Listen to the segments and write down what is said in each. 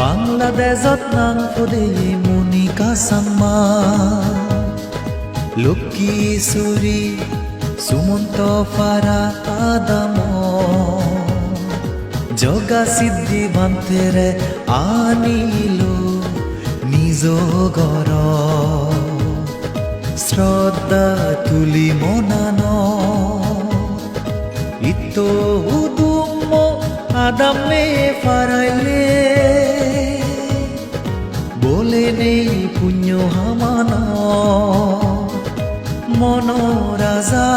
বাংলাদেশত নাং পদে মনিকা সাম্মা। লক্ষ্মীশ্বরী সুমন্ত ফারা আদাম জগা সিদ্ধি বান্তেৰে আনিলো নিজ ঘৰ। শ্ৰদ্ধা তুলি মনান। ইতো উদুম আদামে ফারাইলে নেই পুণ্য হামান মন রাজা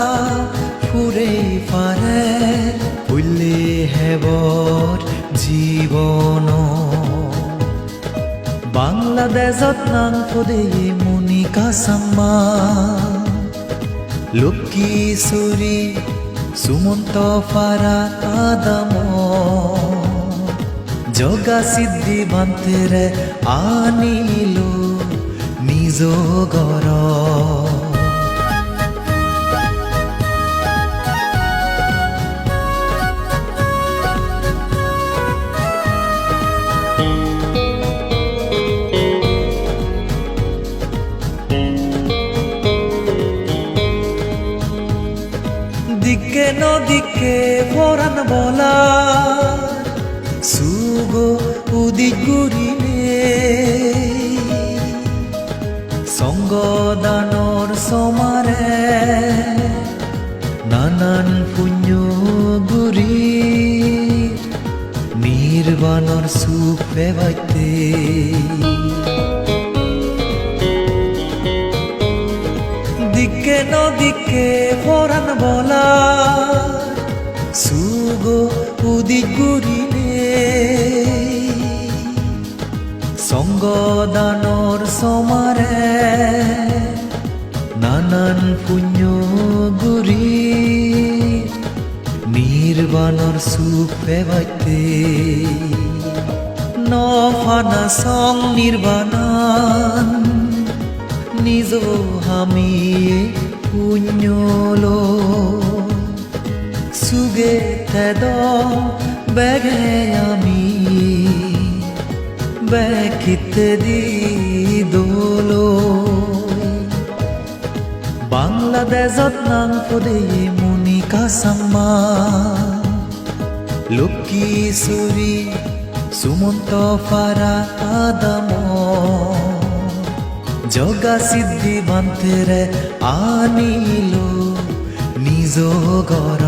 ফুরে ফারে উল্লে হেবর জীবন। বাংলাদেশত নাং পদে মনিকা সাম্মা লক্ষ্মীশ্বরী সুমন্ত ফারা আদাম। জগা সিদ্ধি বান্তেৰে আনিলো। ঘৰ দিকে নদিকে পরাণ বলা সুগো উদিক সমারে। নানান পুণ্য গুরি নির্বাণর সুখ পেবাইতে। দিকে নদিকে পরাণ বলা, সুগো উদিক গুরিনে সঙ্গদানর সমারে নানান নির্বাণর সুখ পেবাইতে নফানা সং নির্বাণান। নিজ হামি পুণ্যলো। সুগে তেদ বেগে আমি। বেকিতে দি দোলো বাংলাদেশত নাং পদে মনিকা সাম্মা লক্ষ্মীশ্বরী সুমন্ত ফারা আদম। জগা সিদ্ধি বান্তেৰে আনিল নিজ ঘৰ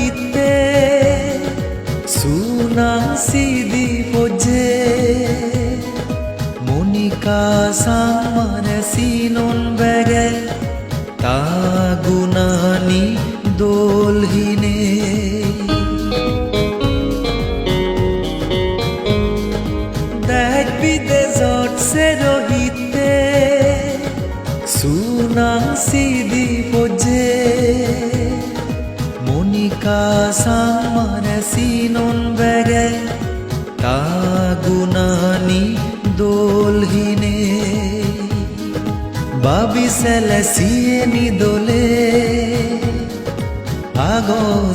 চেৰহিতে সুনাম সিদি ফজে মনিকা সামানে সিনন বেগে তাগুনানি দোলহিনে দেখ সিয়েনি দোলে আগ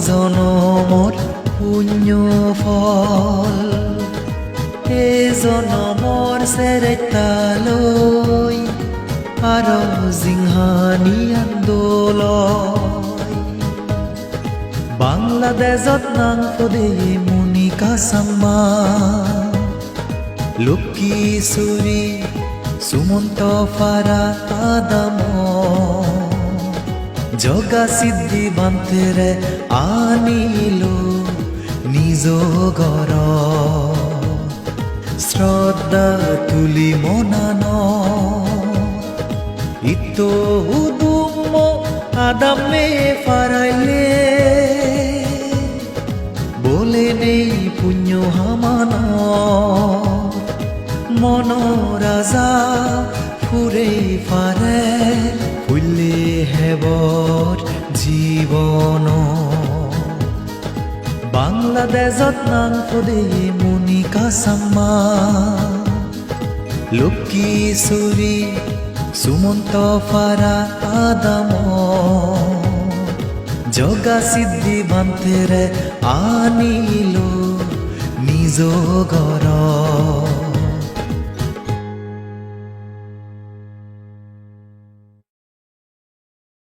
জনমত পুণ্য ফল। এ জনমৰ চেৰেতালৈ আৰু জিংহানি আন্দোলন। বাংলাদেশত নাং পদে মনিকা সাম্মা। লক্ষ্মীশ্বরী সুমন্ত ফারা আদাম জগা সিদ্ধি বান্তেৰে আনিলো নিজ ঘৰ শ্ৰদ্ধা তুলি মনান। ইতো উদুম আদামে ফারাইলে মন রাজা ফুরে ফারে ফুলে হেবর জীবন বাংলাদেশত নাং ফদেয়ে মনিকা চাম্মা লক্ষীশ্বৰী সুমন্ত ফাৰা আদাম জগা সিদ্ধি বান্তেৰে আনিলো নিজ ঘৰ